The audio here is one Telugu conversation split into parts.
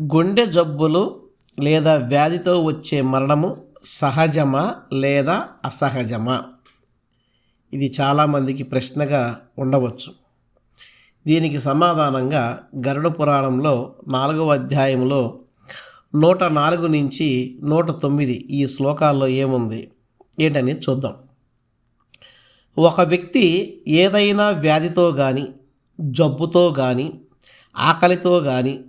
గుండె జబ్బులు లేదా వ్యాధితో వచ్చే మరణము సహజమా లేదా అసహజమా? ఇది చాలామందికి ప్రశ్నగా ఉండవచ్చు. దీనికి సమాధానంగా గరుడ పురాణంలో నాలుగవ అధ్యాయంలో నూట నాలుగు నుంచి నూట తొమ్మిది ఈ శ్లోకాల్లో ఏముంది? ఏంటని చూద్దాం. ఒక వ్యక్తి ఏదైనా వ్యాధితో కానీ జబ్బుతో కానీ ఆకలితో కానీ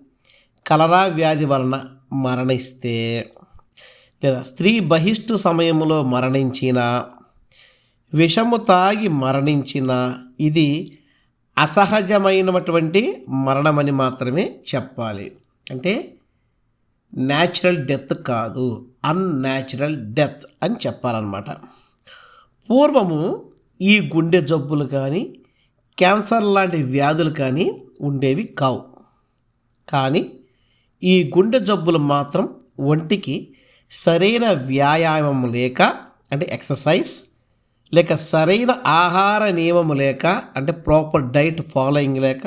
కలరా వ్యాధి వలన మరణిస్తే లేదా స్త్రీ బహిష్టు సమయంలో మరణించిన విషము తాగి మరణించిన ఇది అసహజమైనటువంటి మరణమని మాత్రమే చెప్పాలి. అంటే న్యాచురల్ డెత్ కాదు అన్యాచురల్ డెత్ అని చెప్పాలన్నమాట. పూర్వము ఈ గుండె జబ్బులు కానీ క్యాన్సర్ లాంటి వ్యాధులు కానీ ఉండేవి కావు. కానీ ఈ గుండె జబ్బులు మాత్రం ఒంటికి సరైన వ్యాయామం లేక అంటే ఎక్సర్సైజ్ లేక సరైన ఆహార నియమము లేక అంటే ప్రాపర్ డైట్ ఫాలోయింగ్ లేక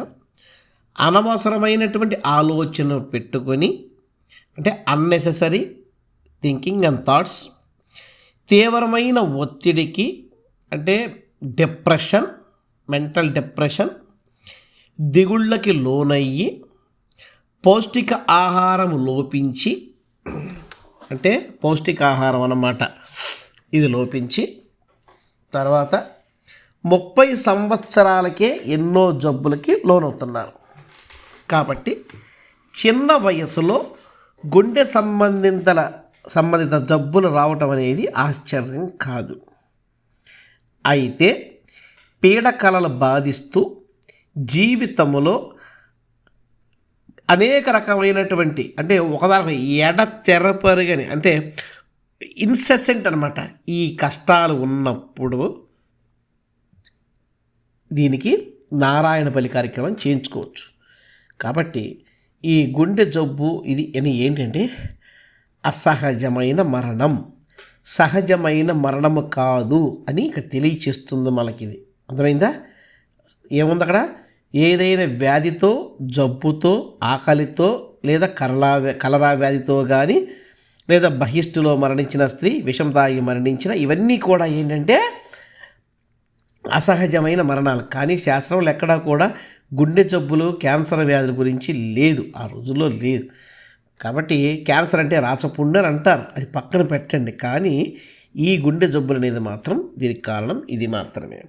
అనవసరమైనటువంటి ఆలోచన పెట్టుకొని అంటే అన్నెసెసరీ థింకింగ్ అండ్ థాట్స్ తీవ్రమైన ఒత్తిడికి అంటే డిప్రెషన్ మెంటల్ డిప్రెషన్ దిగుళ్ళకి లోనయ్యి పౌష్టిక ఆహారం లోపించి అంటే పౌష్టికాహారం అన్నమాట. ఇది లోపించి తర్వాత ముప్పై సంవత్సరాలకే ఎన్నో జబ్బులకి లోనవుతున్నారు. కాబట్టి చిన్న వయసులో గుండె సంబంధిత సంబంధిత జబ్బులు రావటం అనేది ఆశ్చర్యం కాదు. అయితే పీడకలలు బాధిస్తూ జీవితములో అనేక రకమైనటువంటి అంటే ఒకదాని ఎడ తెరపరుగని అంటే ఇన్సెసెంట్ అనమాట ఈ కష్టాలు ఉన్నప్పుడు దీనికి నారాయణ బలి కార్యక్రమం చేయించుకోవచ్చు. కాబట్టి ఈ గుండె జబ్బు ఇది అని ఏంటంటే అసహజమైన మరణం. సహజమైన మరణము కాదు అని ఇక్కడ తెలియచేస్తుంది మనకి ఇది అర్థమైందా? ఏముంది అక్కడ? ఏదైనా వ్యాధితో జబ్బుతో ఆకలితో లేదా కరలా కలరా వ్యాధితో కానీ లేదా బహిష్టులో మరణించిన స్త్రీ విషం తాగి మరణించిన ఇవన్నీ కూడా ఏంటంటే అసహజమైన మరణాలు. కానీ శాస్త్రంలో ఎక్కడా కూడా గుండె జబ్బులు క్యాన్సర్ వ్యాధుల గురించి లేదు. ఆ రోజుల్లో లేదు. కాబట్టి క్యాన్సర్ అంటే రాచపుండని అంటారు. అది పక్కన పెట్టండి. కానీ ఈ గుండె జబ్బులు అనేది మాత్రం దీనికి కారణం ఇది మాత్రమే.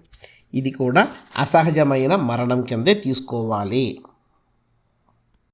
ఇది కూడా అసహజమైన మరణం కిందే తీసుకోవాలి.